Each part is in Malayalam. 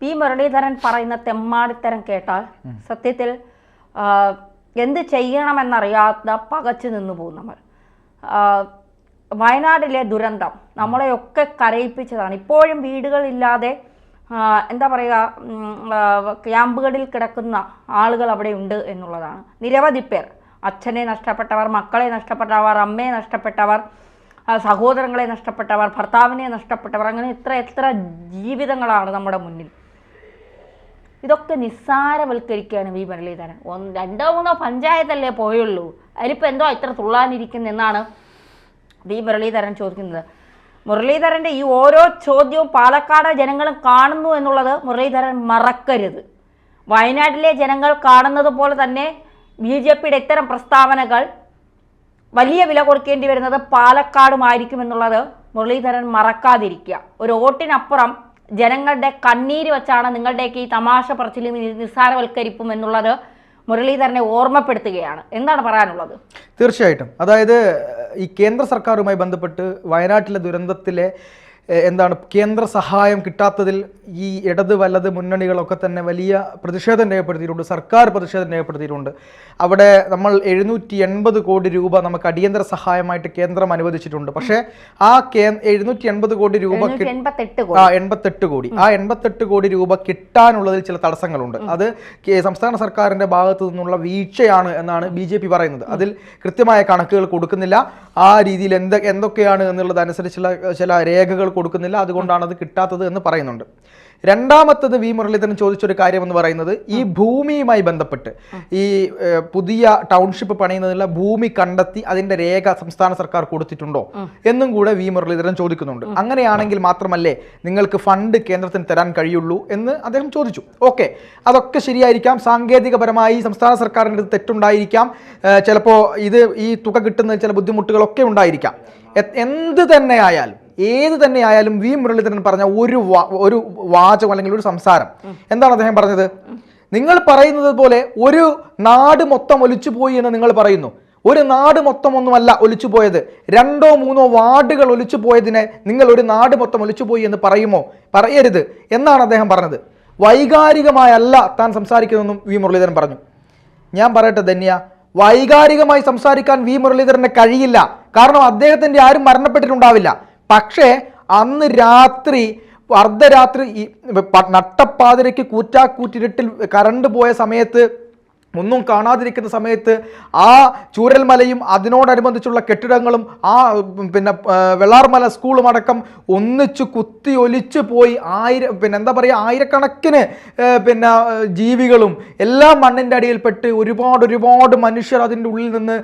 പി മുരളീധരൻ പറയുന്ന തെമ്മാടിത്തരം കേട്ടാൽ സത്യത്തിൽ എന്ത് ചെയ്യണമെന്നറിയാത്ത പകച്ചു നിന്നു പോകും നമ്മൾ. വയനാടിലെ ദുരന്തം നമ്മളെയൊക്കെ കരയിപ്പിച്ചതാണ്. ഇപ്പോഴും വീടുകളില്ലാതെ എന്താ പറയുക ക്യാമ്പുകളിൽ കിടക്കുന്ന ആളുകൾ അവിടെ ഉണ്ട് എന്നുള്ളതാണ്. നിരവധി പേർ അച്ഛനെ നഷ്ടപ്പെട്ടവർ മക്കളെ നഷ്ടപ്പെട്ടവർ അമ്മയെ നഷ്ടപ്പെട്ടവർ സഹോദരങ്ങളെ നഷ്ടപ്പെട്ടവർ ഭർത്താവിനെ നഷ്ടപ്പെട്ടവർ അങ്ങനെ എത്ര എത്ര ജീവിതങ്ങളാണ് നമ്മുടെ മുന്നിൽ. ഇതൊക്കെ നിസ്സാരവൽക്കരിക്കുകയാണ് വി മുരളീധരൻ. ഒന്ന് രണ്ടോ മൂന്നോ പഞ്ചായത്തല്ലേ പോയുള്ളൂ. അതിലിപ്പോൾ എന്തോ ഇത്ര തുള്ളാനിരിക്കുന്നെന്നാണ് വി മുരളീധരൻ ചോദിക്കുന്നത്. മുരളീധരന്റെ ഈ ഓരോ ചോദ്യവും പാലക്കാട് ജനങ്ങളും കാണുന്നു എന്നുള്ളത് മുരളീധരൻ മറക്കരുത്. വയനാട്ടിലെ ജനങ്ങൾ കാണുന്നത് പോലെ തന്നെ ബി ജെ പിയുടെ ഇത്തരം പ്രസ്താവനകൾ വലിയ വില കൊടുക്കേണ്ടി വരുന്നത് പാലക്കാടുമായിരിക്കും എന്നുള്ളത് മുരളീധരൻ മറക്കാതിരിക്കുക. ഒരു വോട്ടിനപ്പുറം ജനങ്ങളുടെ കണ്ണീര് വച്ചാണ് നിങ്ങളുടെയൊക്കെ ഈ തമാശ പറച്ചിലും നിസ്സാരവൽക്കരിപ്പും എന്നുള്ളത് മുരളീധരനെ ഓർമ്മപ്പെടുത്തുകയാണ്. എന്താണ് പറയാനുള്ളത്? തീർച്ചയായിട്ടും. അതായത് ഈ കേന്ദ്ര സർക്കാരുമായി ബന്ധപ്പെട്ട് വയനാട്ടിലെ ദുരന്തത്തിലെ എന്താണ് കേന്ദ്ര സഹായം കിട്ടാത്തതിൽ ഈ ഇടത് വലത് മുന്നണികളൊക്കെ തന്നെ വലിയ പ്രതിഷേധം രേഖപ്പെടുത്തിയിട്ടുണ്ട് സർക്കാർ പ്രതിഷേധം രേഖപ്പെടുത്തിയിട്ടുണ്ട്. അവിടെ നമ്മൾ എഴുന്നൂറ്റി എൺപത് കോടി രൂപ നമുക്ക് അടിയന്തര സഹായമായിട്ട് കേന്ദ്രം അനുവദിച്ചിട്ടുണ്ട്. പക്ഷേ ആ കേ എഴുന്നൂറ്റി എൺപത് കോടി രൂപ ആ എൺപത്തെട്ട് കോടി. ആ എൺപത്തെട്ട് കോടി രൂപ കിട്ടാനുള്ളതിൽ ചില തടസ്സങ്ങളുണ്ട്. അത് സംസ്ഥാന സർക്കാരിന്റെ ഭാഗത്തു നിന്നുള്ള വീഴ്ചയാണ് എന്നാണ് ബി ജെ പി പറയുന്നത്. അതിൽ കൃത്യമായ കണക്കുകൾ കൊടുക്കുന്നില്ല. ആ രീതിയിൽ എന്ത് എന്തൊക്കെയാണ് എന്നുള്ളതനുസരിച്ചുള്ള ചില രേഖകൾ കൊടുക്കുന്നില്ല. അതുകൊണ്ടാണ് അത് കിട്ടാത്തത് എന്ന് പറയുന്നുണ്ട്. രണ്ടാമത്തത് വി മുരളീധരൻ ചോദിച്ചൊരു കാര്യം എന്ന് പറയുന്നത് ഈ ഭൂമിയുമായി ബന്ധപ്പെട്ട് ഈ പുതിയ ടൗൺഷിപ്പ് പണിയുന്നതിനുള്ള ഭൂമി കണ്ടെത്തി അതിന്റെ രേഖ സംസ്ഥാന സർക്കാർ കൊടുത്തിട്ടുണ്ടോ എന്നും കൂടെ വി മുരളീധരൻ ചോദിക്കുന്നുണ്ട്. അങ്ങനെയാണെങ്കിൽ മാത്രമല്ലേ നിങ്ങൾക്ക് ഫണ്ട് കേന്ദ്രത്തിന് തരാൻ കഴിയുള്ളൂ എന്ന് അദ്ദേഹം ചോദിച്ചു. ഓക്കെ. അതൊക്കെ ശരിയായിരിക്കാം. സാങ്കേതികപരമായി സംസ്ഥാന സർക്കാരിന്റെ തെറ്റുണ്ടായിരിക്കാം. ചിലപ്പോൾ ഇത് ഈ തുക കിട്ടുന്ന ചില ബുദ്ധിമുട്ടുകളൊക്കെ ഉണ്ടായിരിക്കാം. എന്ത് തന്നെ ആയാലും ഏത് തന്നെ ആയാലും വി മുരളീധരൻ പറഞ്ഞ ഒരു ഒരു വാചകം അല്ലെങ്കിൽ ഒരു സംസാരം. എന്താണ് അദ്ദേഹം പറഞ്ഞത്? നിങ്ങൾ പറയുന്നത് പോലെ ഒരു നാട് മൊത്തം ഒലിച്ചു പോയി എന്ന് നിങ്ങൾ പറയുന്നു. ഒരു നാട് മൊത്തം ഒന്നുമല്ല ഒലിച്ചു പോയത്. രണ്ടോ മൂന്നോ വാർഡുകൾ ഒലിച്ചു പോയതിനെ നിങ്ങൾ ഒരു നാട് മൊത്തം ഒലിച്ചു പോയി എന്ന് പറയുമോ? പറയരുത്. എന്നാണ് അദ്ദേഹം പറഞ്ഞത്. വൈകാരികമായല്ല താൻ സംസാരിക്കുന്നതെന്നും വി മുരളീധരൻ പറഞ്ഞു. ഞാൻ പറയട്ടെ ധന്യ വൈകാരികമായി സംസാരിക്കാൻ വി മുരളീധരന് കഴിയില്ല. കാരണം അദ്ദേഹത്തിന്റെ ആരും മരണപ്പെട്ടിട്ടുണ്ടാവില്ല. പക്ഷേ അന്ന് രാത്രി അർദ്ധരാത്രി ഈ നട്ടപ്പാതിരയ്ക്ക് കൂറ്റാക്കൂറ്റിരുട്ടിൽ കറണ്ട് പോയ സമയത്ത് ഒന്നും കാണാതിരിക്കുന്ന സമയത്ത് ആ ചൂരൽമലയും അതിനോടനുബന്ധിച്ചുള്ള കെട്ടിടങ്ങളും ആ പിന്നെ വെള്ളാർമല സ്കൂളും അടക്കം ഒന്നിച്ച് കുത്തി ഒലിച്ച് പോയി ആയിരം പിന്നെ എന്താ പറയുക ആയിരക്കണക്കിന് പിന്നെ ജീവികളും എല്ലാം മണ്ണിന്റെ അടിയിൽപ്പെട്ട് ഒരുപാട് ഒരുപാട് മനുഷ്യർ അതിന്റെ ഉള്ളിൽ നിന്ന്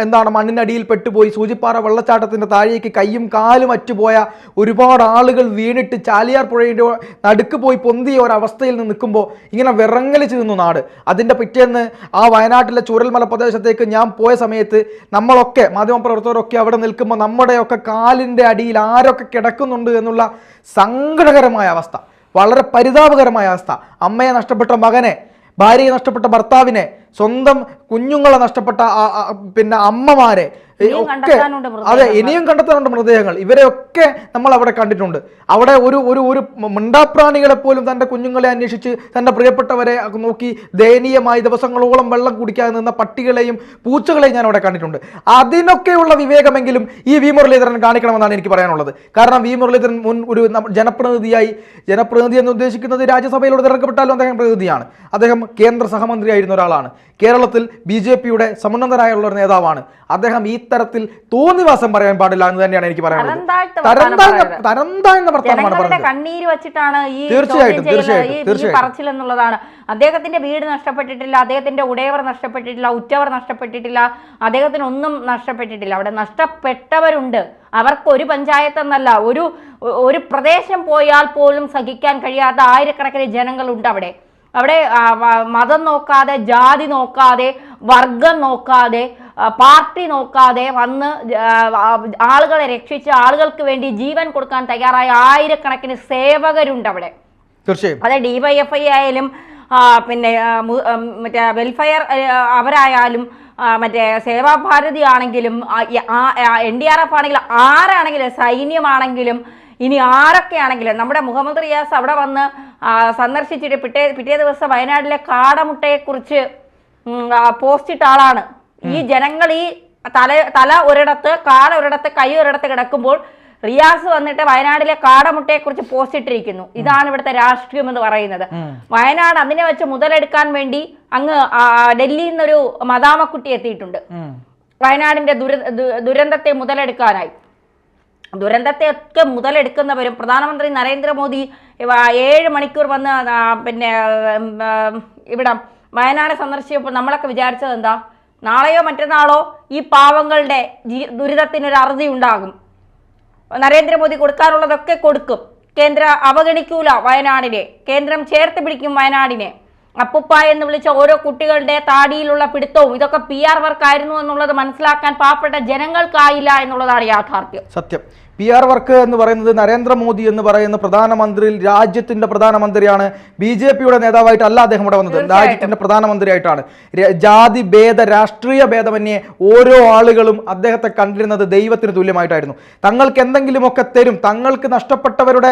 എന്താണ് മണ്ണിന്റെ അടിയിൽപ്പെട്ട് പോയി സൂചിപ്പാറ വെള്ളച്ചാട്ടത്തിന്റെ താഴേക്ക് കയ്യും കാലും അറ്റുപോയ ഒരുപാട് ആളുകൾ വീണിട്ട് ചാലിയാർ പുഴയുടെ നടുക്ക് പോയി പൊന്തിയ ഒരവസ്ഥയിൽ നിന്ന് നിൽക്കുമ്പോൾ ഇങ്ങനെ വിറങ്ങലിച്ച് നിന്നു നാട്. അതിന്റെ പിറ്റേന്ന് ആ വയനാട്ടിലെ ചൂരൽമല പ്രദേശത്തേക്ക് ഞാൻ പോയ സമയത്ത് നമ്മളൊക്കെ മാധ്യമപ്രവർത്തകരൊക്കെ അവിടെ നിൽക്കുമ്പോൾ നമ്മുടെയൊക്കെ കാലിന്റെ അടിയിൽ ആരൊക്കെ കിടക്കുന്നുണ്ട് എന്നുള്ള സങ്കടകരമായ അവസ്ഥ വളരെ പരിതാപകരമായ അവസ്ഥ. അമ്മയെ നഷ്ടപ്പെട്ട മകനെ ഭാര്യയെ നഷ്ടപ്പെട്ട ഭർത്താവിനെ സ്വന്തം കുഞ്ഞുങ്ങളെ നഷ്ടപ്പെട്ട പിന്നെ അമ്മമാരെ ഒക്കെ അതെ ഇനിയും കണ്ടെത്താനുണ്ട് മൃതദേഹങ്ങൾ. ഇവരെയൊക്കെ നമ്മൾ അവിടെ കണ്ടിട്ടുണ്ട്. അവിടെ ഒരു ഒരു ഒരു മിണ്ടാപ്രാണികളെ പോലും തന്റെ കുഞ്ഞുങ്ങളെ അന്വേഷിച്ച് തന്റെ പ്രിയപ്പെട്ടവരെ നോക്കി ദയനീയമായി ദിവസങ്ങളോളം വെള്ളം കുടിക്കാതെ നിന്ന പട്ടികളെയും പൂച്ചകളെയും ഞാൻ അവിടെ കണ്ടിട്ടുണ്ട്. അതിനൊക്കെയുള്ള വിവേകമെങ്കിലും ഈ വി മുരളീധരൻ കാണിക്കണമെന്നാണ് എനിക്ക് പറയാനുള്ളത്. കാരണം വി മുരളീധരൻ മുൻ ഒരു ജനപ്രതിനിധിയായി ജനപ്രതിനിധി എന്ന് ഉദ്ദേശിക്കുന്നത് രാജ്യസഭയിലൂടെ തിരഞ്ഞെടുക്കപ്പെട്ടാലും അദ്ദേഹം പ്രതിനിധിയാണ്. അദ്ദേഹം കേന്ദ്ര സഹമന്ത്രിയായിരുന്ന ഒരാളാണ്. കേരളത്തിൽ ബി ജെ പിയുടെ സമുന്നതരായുള്ള ഒരു നേതാവാണ്. അദ്ദേഹം ഈ തരത്തിൽ തോന്നിവാസം പറയാൻ പാടില്ല എന്ന് തന്നെയാണ് എനിക്ക് പറയാനുള്ളത്. വർത്തമാനമാണ് കണ്ണീര് വെച്ചിട്ടാണ് ഈ തീർച്ചയായിട്ടും, ചോദ്യം തീർച്ചയായിട്ടും, ഈ- ഈ എന്നുള്ളതാണ്. അദ്ദേഹത്തിന്റെ വീട് നഷ്ടപ്പെട്ടിട്ടില്ല അദ്ദേഹത്തിന്റെ ഉടയവർ നഷ്ടപ്പെട്ടിട്ടില്ല ഉറ്റവർ നഷ്ടപ്പെട്ടിട്ടില്ല അദ്ദേഹത്തിന് ഒന്നും നഷ്ടപ്പെട്ടിട്ടില്ല. അവിടെ നഷ്ടപ്പെട്ടവരുണ്ട്. അവർക്ക് ഒരു പഞ്ചായത്ത് എന്നല്ല ഒരു ഒരു പ്രദേശം പോയാൽ പോലും സഹിക്കാൻ കഴിയാത്ത ആയിരക്കണക്കിന് ജനങ്ങളുണ്ട് അവിടെ. അവിടെ മതം നോക്കാതെ ജാതി നോക്കാതെ വർഗം നോക്കാതെ പാർട്ടി നോക്കാതെ വന്ന് ആളുകളെ രക്ഷിച്ച് ആളുകൾക്ക് വേണ്ടി ജീവൻ കൊടുക്കാൻ തയ്യാറായ ആയിരക്കണക്കിന് സേവകരുണ്ട് അവിടെ. തീർച്ചയായും. അതെ ഡിവൈഎഫ്ഐ ആയാലും പിന്നെ മറ്റേ വെൽഫെയർ അവരായാലും മറ്റേ സേവാഭാരതി ആണെങ്കിലും എൻ ഡി ആർ എഫ് ആണെങ്കിലും ആരാണെങ്കിലും സൈന്യമാണെങ്കിലും ഇനി ആരൊക്കെയാണെങ്കിലും നമ്മുടെ മുഹമ്മദ് റിയാസ് അവിടെ വന്ന് സന്ദർശിച്ചിട്ട് പിറ്റേ പിറ്റേ ദിവസം വയനാട്ടിലെ കാടമുട്ടയെക്കുറിച്ച് കുറിച്ച് പോസ്റ്റ് ഇട്ട ആളാണ്. ഈ ജനങ്ങൾ ഈ തല തല ഒരിടത്ത് കാല ഒരിടത്ത് കൈ ഒരിടത്ത് കിടക്കുമ്പോൾ റിയാസ് വന്നിട്ട് വയനാട്ടിലെ കാടമുട്ടയെക്കുറിച്ച് പോസ്റ്റ് ഇട്ടിരിക്കുന്നു ഇതാണ് ഇവിടുത്തെ രാഷ്ട്രീയം എന്ന് പറയുന്നത്. വയനാട് അതിനെ വെച്ച് മുതലെടുക്കാൻ വേണ്ടി അങ്ങ് ഡൽഹിയിൽ നിന്നൊരു മദാമക്കുട്ടി എത്തിയിട്ടുണ്ട്. വയനാടിന്റെ ദുരന്തത്തെ മുതലെടുക്കാനായി. ദുരന്തത്തെ ഒക്കെ മുതലെടുക്കുന്നവരും പ്രധാനമന്ത്രി നരേന്ദ്രമോദി ഏഴ് മണിക്കൂർ വന്ന് പിന്നെ ഇവിടെ വയനാട് സന്ദർശിച്ചപ്പോൾ നമ്മളൊക്കെ വിചാരിച്ചത് എന്താ? നാളെയോ മറ്റന്നാളോ ഈ പാവങ്ങളുടെ ദുരിതത്തിനൊരു അറുതി ഉണ്ടാകും നരേന്ദ്രമോദി കൊടുക്കാനുള്ളതൊക്കെ കൊടുക്കും. കേന്ദ്ര അവഗണിക്കൂല വയനാടിനെ. കേന്ദ്രം ചേർത്ത് പിടിക്കും വയനാടിനെ. അപ്പുപ്പ എന്ന് വിളിച്ച ഓരോ കുട്ടികളുടെ താടിയിലുള്ള പിടുത്തവും ഇതൊക്കെ പി ആർ വർക്കായിരുന്നു എന്നുള്ളത് മനസ്സിലാക്കാൻ പാവപ്പെട്ട ജനങ്ങൾക്കായില്ല എന്നുള്ളതാണ് യാഥാർത്ഥ്യം. സത്യം. പി ആർ വർക്ക് എന്ന് പറയുന്നത് നരേന്ദ്രമോദി എന്ന് പറയുന്ന പ്രധാനമന്ത്രിയിൽ രാജ്യത്തിന്റെ പ്രധാനമന്ത്രിയാണ്. ബി ജെ പിയുടെ നേതാവായിട്ടല്ല അദ്ദേഹം ഇവിടെ വന്നത്. രാജ്യത്തിന്റെ പ്രധാനമന്ത്രിയായിട്ടാണ്. ജാതി ഭേദ രാഷ്ട്രീയ ഭേദമന്യേ ഓരോ ആളുകളും അദ്ദേഹത്തെ കണ്ടിരുന്നത് ദൈവത്തിന് തുല്യമായിട്ടായിരുന്നു. തങ്ങൾക്ക് എന്തെങ്കിലുമൊക്കെ തരും തങ്ങൾക്ക് നഷ്ടപ്പെട്ടവരുടെ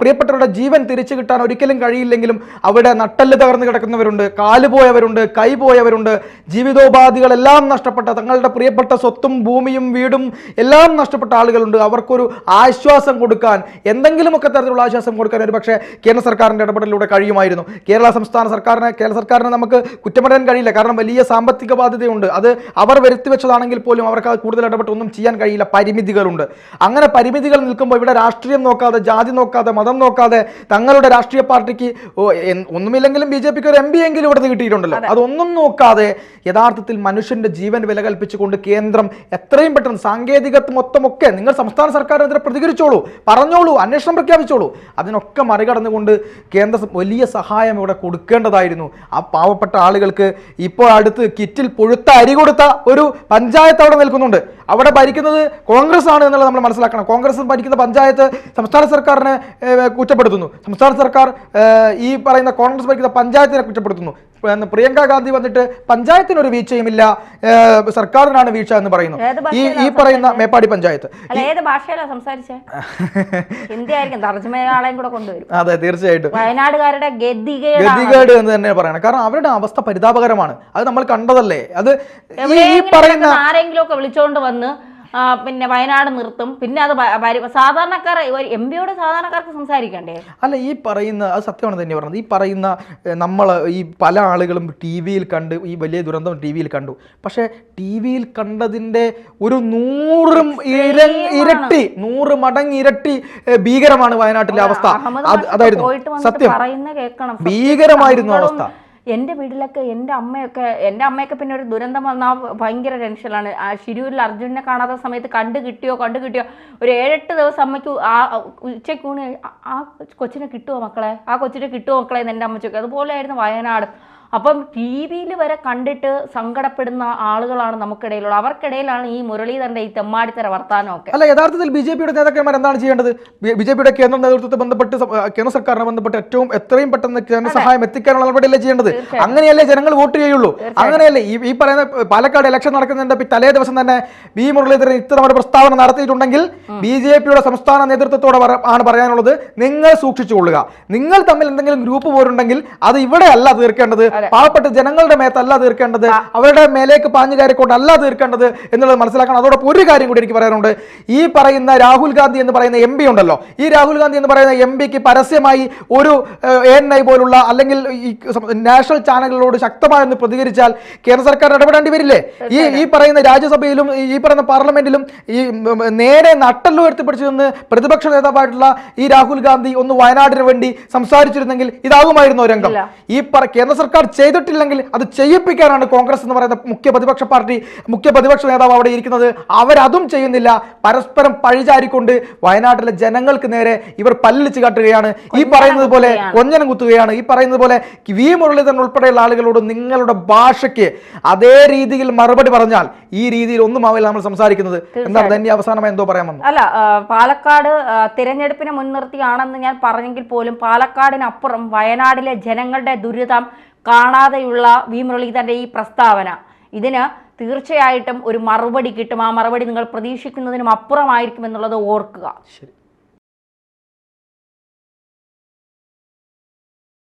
പ്രിയപ്പെട്ടവരുടെ ജീവൻ തിരിച്ചു കിട്ടാൻ ഒരിക്കലും കഴിയില്ലെങ്കിലും അവിടെ നട്ടൽ തകർന്ന് കിടക്കുന്നവരുണ്ട് കാൽ പോയവരുണ്ട് കൈ പോയവരുണ്ട്. ജീവിതോപാധികളെല്ലാം നഷ്ടപ്പെട്ട തങ്ങളുടെ പ്രിയപ്പെട്ട സ്വത്തും ഭൂമിയും വീടും എല്ലാം നഷ്ടപ്പെട്ട ആളുകളുണ്ട്. അവർക്കൊരു ആശ്വാസം കൊടുക്കാൻ എന്തെങ്കിലുമൊക്കെ തരത്തിലുള്ള ആശ്വാസം കൊടുക്കാൻ ഒരു പക്ഷേ കേന്ദ്ര സർക്കാരിന്റെ ഇടപെടലിലൂടെ കഴിയുമായിരുന്നു. കേരള സംസ്ഥാന സർക്കാരിനെ കേരള സർക്കാരിനെ നമുക്ക് കുറ്റം പറയാൻ കഴിയില്ല. കാരണം വലിയ സാമ്പത്തിക ബാധ്യതയുണ്ട് അത് അവർ വരുത്തി വെച്ചതാണെങ്കിൽ പോലും അവർക്ക് അത് കൂടുതൽ ഇടപെട്ട് ഒന്നും ചെയ്യാൻ കഴിയില്ല. പരിമിതികളുണ്ട്. അങ്ങനെ പരിമിതികൾ നിൽക്കുമ്പോൾ ഇവിടെ രാഷ്ട്രീയം നോക്കാതെ ജാതി നോക്കാതെ മതം നോക്കാതെ തങ്ങളുടെ രാഷ്ട്രീയ പാർട്ടിക്ക് ഒന്നുമില്ലെങ്കിലും ബി ജെ പിക്ക് ഒരു എം പി എങ്കിലും ഇവിടെ കിട്ടിയിട്ടുണ്ടല്ലോ. അതൊന്നും നോക്കാതെ യഥാർത്ഥത്തിൽ മനുഷ്യന്റെ ജീവൻ വില കൽപ്പിച്ചുകൊണ്ട് കേന്ദ്രം എത്രയും പെട്ടെന്ന് സാങ്കേതികത്വം മൊത്തമൊക്കെ നിങ്ങൾ സംസ്ഥാന സർക്കാരിനെതിരെ പ്രതികരിച്ചോളൂ പറഞ്ഞോളൂ അന്വേഷണം പ്രഖ്യാപിച്ചോളൂ. അതിനൊക്കെ മറികടന്നുകൊണ്ട് കേന്ദ്ര വലിയ സഹായം ഇവിടെ കൊടുക്കേണ്ടതായിരുന്നു. ആ പാവപ്പെട്ട ആളുകൾക്ക് ഇപ്പോൾ അടുത്ത് കിറ്റിൽ പുഴുത്ത അരി കൊടുത്ത ഒരു പഞ്ചായത്ത് അവിടെ നിൽക്കുന്നുണ്ട്. അവിടെ ഭരിക്കുന്നത് കോൺഗ്രസ് ആണ് എന്നുള്ളത് നമ്മൾ മനസ്സിലാക്കണം. കോൺഗ്രസ് ഭരിക്കുന്ന പഞ്ചായത്ത് സംസ്ഥാന സർക്കാരിനെ കുറ്റപ്പെടുത്തുന്നു. സംസ്ഥാന സർക്കാർ ഈ പറയുന്ന കോൺഗ്രസ് ഭരിക്കുന്ന പഞ്ചായത്തിനെ കുറ്റപ്പെടുത്തുന്നു. പ്രിയങ്ക ഗാന്ധി വന്നിട്ട് പഞ്ചായത്തിനൊരു വീഴ്ചയുമില്ല. ഇല്ല സർക്കാരിനാണ് വീഴ്ച എന്ന് പറയുന്നു. ഈ ഈ പറയുന്ന മേപ്പാടി പഞ്ചായത്ത്. ഏത് ഭാഷയിലാണ് സംസാരിച്ചേ? ഹിന്ദി ആയിരിക്കും തർജമയാളെയും കൂടെ കൊണ്ടുവരും. അതെ തീർച്ചയായിട്ടും. വയനാടുകാരുടെ ഗതികേടാണ്. ഗതികേട് എന്ന് തന്നെ പറയണം. കാരണം അവരുടെ അവസ്ഥ പരിതാപകരമാണ്. അത് നമ്മൾ കണ്ടതല്ലേ? അത് ഈ- പറയുന്ന ആരെങ്കിലും ഒക്കെ വിളിച്ചോണ്ട് വന്ന് പിന്നെ വയനാട് നിർത്തും. പിന്നെ അത് സാധാരണക്കാർ ഒരു എം പിയോട് സാധാരണക്കാർക്ക് സംസാരിക്കണ്ടേ? അല്ല ഈ പറയുന്ന അത് സത്യമാണ് തന്നെ പറഞ്ഞത്. ഈ പറയുന്ന നമ്മൾ ഈ പല ആളുകളും ടി വിയിൽ കണ്ട് ഈ വലിയ ദുരന്തം ടി വിയിൽ കണ്ടു. പക്ഷേ ടി വിയിൽ കണ്ടതിന്റെ ഒരു നൂറും ഇര- ഇരട്ടി നൂറ് മടങ്ങ് ഇരട്ടി ഭീകരമാണ് വയനാട്ടിലെ അവസ്ഥ. അതായിരുന്നു. സത്യം. ഭീകരമായിരുന്നു അവസ്ഥ. എന്റെ വീട്ടിലൊക്കെ എന്റെ അമ്മയൊക്കെ എന്റെ അമ്മയൊക്കെ പിന്നെ ഒരു ദുരന്തം വന്നാൽ ഭയങ്കര ടെൻഷനാണ് ആ ശിരൂരിൽ അർജുനെ കാണാത്ത സമയത്ത് കണ്ടു കിട്ടിയോ കണ്ടു കിട്ടിയോ? ഒരു ഏഴെട്ട് ദിവസം അമ്മയ്ക്ക് ആ ഉച്ചക്കൂണ് ആ- ആ കൊച്ചിനെ കിട്ടുമോ മക്കളെ? ആ കൊച്ചിനെ കിട്ടുമോ മക്കളെ എന്ന് എന്റെ അമ്മച്ചൊക്കെ അതുപോലെയായിരുന്നു വയനാട്. അപ്പം ടി വിയിൽ വരെ കണ്ടിട്ട് സങ്കടപ്പെടുന്ന ആളുകളാണ് നമുക്കിടയിലുള്ള അവർക്കിടയിലാണ് ഈ മുരളീധരന്റെ ഈ തെമ്മാടിത്തര വർത്താനമൊക്കെ. അല്ല യഥാർത്ഥത്തിൽ ബി ജെ പിയുടെ നേതാക്കന്മാർ എന്താണ് ചെയ്യേണ്ടത്? ബി ജെ പിയുടെ കേന്ദ്ര നേതൃത്വത്തെ ബന്ധപ്പെട്ട് കേന്ദ്ര സർക്കാരിനെ ബന്ധപ്പെട്ട് ഏറ്റവും എത്രയും പെട്ടെന്ന് കേന്ദ്ര സഹായം എത്തിക്കാനുള്ള നടപടിയല്ലേ ചെയ്യേണ്ടത്? അങ്ങനെയല്ലേ ജനങ്ങൾ വോട്ട് ചെയ്യുള്ളൂ. അങ്ങനെയല്ലേ ഈ ഈ പറയുന്ന പാലക്കാട് ഇലക്ഷൻ നടക്കുന്നതിന്റെ തലേ ദിവസം തന്നെ ബി മുരളീധരൻ ഇത്തരം ഒരു പ്രസ്താവന നടത്തിയിട്ടുണ്ടെങ്കിൽ ബി ജെ പിയുടെ സംസ്ഥാന നേതൃത്വത്തോടെ ആണ് പറയാനുള്ളത് നിങ്ങൾ സൂക്ഷിച്ചുകൊള്ളുക നിങ്ങൾ തമ്മിൽ എന്തെങ്കിലും ഗ്രൂപ്പ് പോരുണ്ടെങ്കിൽ അത് ഇവിടെ അല്ല തീർക്കേണ്ടത് പാവപ്പെട്ട ജനങ്ങളുടെ മേത്തല്ല തീർക്കേണ്ടത് അവരുടെ മേലേക്ക് പാഞ്ഞു കയറിക്കൊണ്ടല്ല തീർക്കേണ്ടത് എന്നുള്ളത് മനസ്സിലാക്കണം. അതോടൊപ്പം ഒരു കാര്യം കൂടി എനിക്ക് പറയാനുണ്ട്. ഈ പറയുന്ന രാഹുൽ ഗാന്ധി എന്ന് പറയുന്ന എം പി ഉണ്ടല്ലോ. ഈ രാഹുൽ ഗാന്ധി എന്ന് പറയുന്ന എം പിക്ക് പരസ്യമായി ഒരു എ എൻ ഐ പോലുള്ള അല്ലെങ്കിൽ ഈ നാഷണൽ ചാനലുകളോട് ശക്തമായി പ്രതികരിച്ചാൽ കേന്ദ്ര സർക്കാർ ഇടപെടേണ്ടി വരില്ലേ? ഈ ഈ പറയുന്ന രാജ്യസഭയിലും ഈ- പറയുന്ന പാർലമെന്റിലും ഈ നേരെ നട്ടല്ലോ ഉയർത്തിപ്പിടിച്ചു നിന്ന് പ്രതിപക്ഷ നേതാവായിട്ടുള്ള ഈ രാഹുൽ ഗാന്ധി ഒന്ന് വയനാടിന് വേണ്ടി സംസാരിച്ചിരുന്നെങ്കിൽ ഇതാകുമായിരുന്നു രംഗം. ഈ പറ- കേന്ദ്ര സർക്കാർ ചെയ്തിട്ടില്ലെങ്കിൽ അത് ചെയ്യിപ്പിക്കാനാണ് കോൺഗ്രസ് എന്ന് പറയുന്ന മുഖ്യ പ്രതിപക്ഷ പാർട്ടി മുഖ്യ പ്രതിപക്ഷ നേതാവ് അവിടെ ഇരിക്കുന്നത്. അവരതും ചെയ്യുന്നില്ല. പരസ്പരം പഴിചാരിക്കൊണ്ട് വയനാട്ടിലെ ജനങ്ങൾക്ക് നേരെ ഇവർ പല്ലിച്ച് കാട്ടുകയാണ്. ഈ പറയുന്നത് പോലെ കൊഞ്ഞനം കുത്തുകയാണ്. ഈ പറയുന്നത് പോലെ വി മുരളീധരൻ ഉൾപ്പെടെയുള്ള ആളുകളോട് നിങ്ങളുടെ ഭാഷയ്ക്ക് അതേ രീതിയിൽ മറുപടി പറഞ്ഞാൽ ഈ രീതിയിൽ ഒന്നും ആവില്ല നമ്മൾ സംസാരിക്കുന്നത്. എന്താണ് തന്നെ അവസാനമായി എന്തോ പറയാൻ വന്നു അല്ല പാലക്കാട് തിരഞ്ഞെടുപ്പിനെ മുൻനിർത്തിയാണെന്ന് ഞാൻ പറഞ്ഞെങ്കിൽ പോലും പാലക്കാടിനപ്പുറം വയനാടിലെ ജനങ്ങളുടെ ദുരിതം കാണാതെയുള്ള വി മുരളീധരന്റെ ഈ പ്രസ്താവന. ഇതിന് തീർച്ചയായിട്ടും ഒരു മറുപടി കിട്ടും. ആ മറുപടി നിങ്ങൾ പ്രതീക്ഷിക്കുന്നതിനും അപ്പുറമായിരിക്കും എന്നുള്ളത് ഓർക്കുക. ശരി.